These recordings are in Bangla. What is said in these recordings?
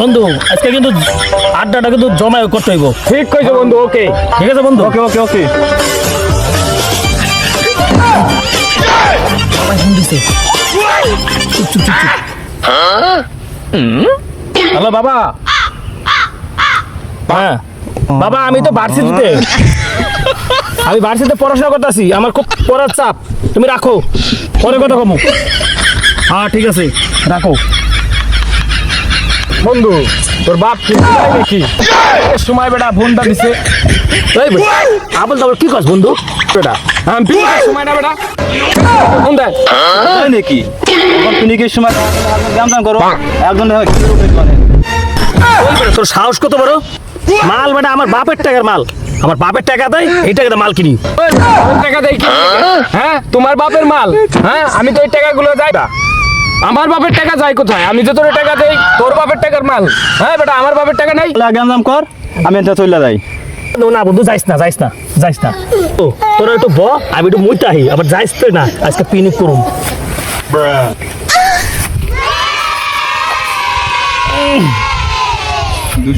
বন্ধু আজকে কিন্তু আড্ডাটা কিন্তু জমায় করতে হইব। ঠিক কইছো বন্ধু ওকে। ঠিক আছে বন্ধু? ওকে ওকে ওকে। হ্যালো বাবা। হ্যাঁ। বাবা আমি তো ভার্সিটিতে আমি ভার্সিটিতে পড়াশোনা করতেছি। আমার খুব পড়ার চাপ। তুমি রাখো। পরে কথা কমু। হ্যাঁ ঠিক আছে। রাখো। বন্ধু তোর বাপ কি নাকি? সময় বেটা ফোনটা দিছে। এই আবল তাবল কি কস বন্ধু? বেটা আমি পিকনিকের সময় না বেটা। ফোন দেয় তাই নাকি? এখন পিকনিকের সময় করো একজন দেখো কি রূপে করে বেটা, তোর সাহস কত বড়? মাল বেটা আমার বাপের টাকার মাল। আমার বাপের টাকা দেয় এই টাকাতে মাল কিনি। টাকা দেই কি? হ্যাঁ? তোমার বাপের মাল। হ্যাঁ আমি তো এই টাকাগুলো যাই না আমার বাপের টাকা যায় কোথায়? আমি যে তোর টাকা দেই তোর বাপের টাকার মাল। হ্যাঁ বেটা আমার বাপের টাকা নাই? জামতাম কর আমি এটা চলে যাই। নো, না বন্ধু যাইস না যাইস না যাইস না। ও তোরা একটু ব আমি একটু মুইতে আহি আবার যাইস তো না আজকে পিকনিক করুম।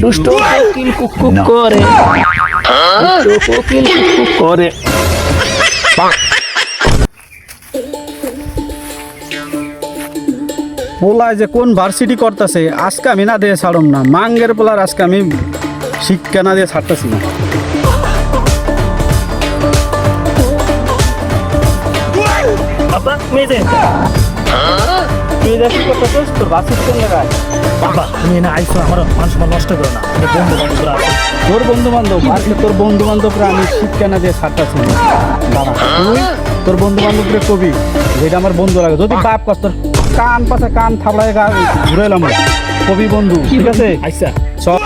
দুষ্ট কোকিল কুকু করে। দুষ্ট কোকিল কুকু করে। পোলায় যে কোন ভার্সিটি করতেছে আজকে আমি না দিয়ে ছাড়ুম না। মাঙ্গের পোলার আজকে আমি শিক্ষা না দিয়ে ছাড়তেছি না। তোর বন্ধু বান্ধবরা তোর বন্ধু বান্ধব আজকে তোর বন্ধু বান্ধবরা আমি শিক্ষা না দিয়ে ছাড়তেছি না। দাঁড়া তুই তোর বন্ধু বান্ধবরে কবি যেটা আমার বন্ধু লাগে। যদি বাপ কষ্ট তোর কান পাশে কান থাপড়ায় গা ঘুরে এলাম কবি বন্ধু ঠিক আছে? আইসা সব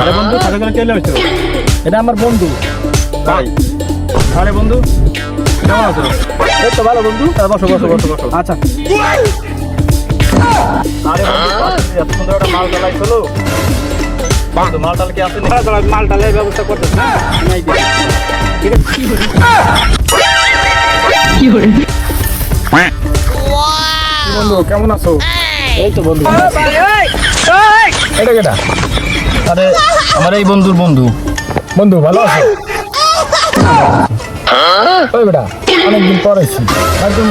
আরে বন্ধু থাকে যেন কেলে হয়েছিল এটা আমার বন্ধু। তাই আরে বন্ধু? কেমন আছো? এই তো ভালো বন্ধু। বসো বসো বসো বসো। আচ্ছা। আরে বন্ধু এত সুন্দর একটা মাল ডালাই চলো তো মাল ডাল কি আছে মাল ডালের ব্যবস্থা করতেছ না। ঠিক আছে বন্ধু কেমন আছো? এই। তো বন্ধু। এটা কেটা? আরে আমার এই বন্ধুর বন্ধু। বন্ধু ভালো আছো? ওই বেটা অনেকদিন পর আইছি একদম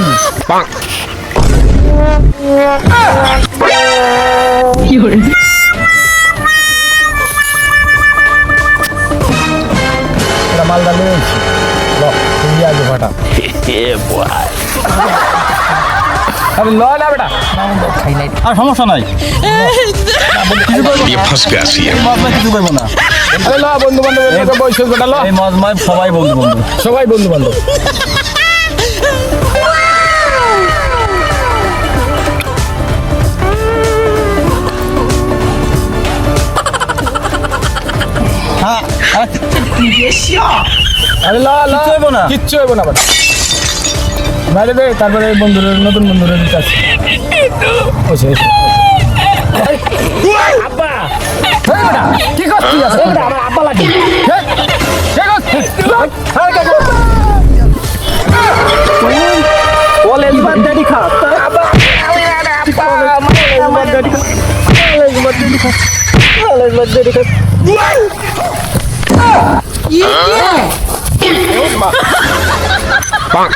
যাবে বেটা আরে ল না বেটা। খাই নাই আর সমস্যা নাই। কিছু করব না। আরে ল বন্ধু বান্ধব বয়স বেটা ল। এই মজমায় সবাই বন্ধু বান্ধব। সবাই বন্ধু বান্ধব। হ্যাঁ আরে ল ল। কিচ্ছু হইবো না। কিচ্ছু হইব না বেটা। বাইরে দে তারপরে বন্ধুর নতুন বন্ধুর দিতে আসছি ওইসে আব্বা। কি করছিস? আছে এই বেটা, আমার আব্বা লাগে। হেই, কি করছিস? হেই, কলেজ বাদ দাদি খা। 哎呦我的妈棒。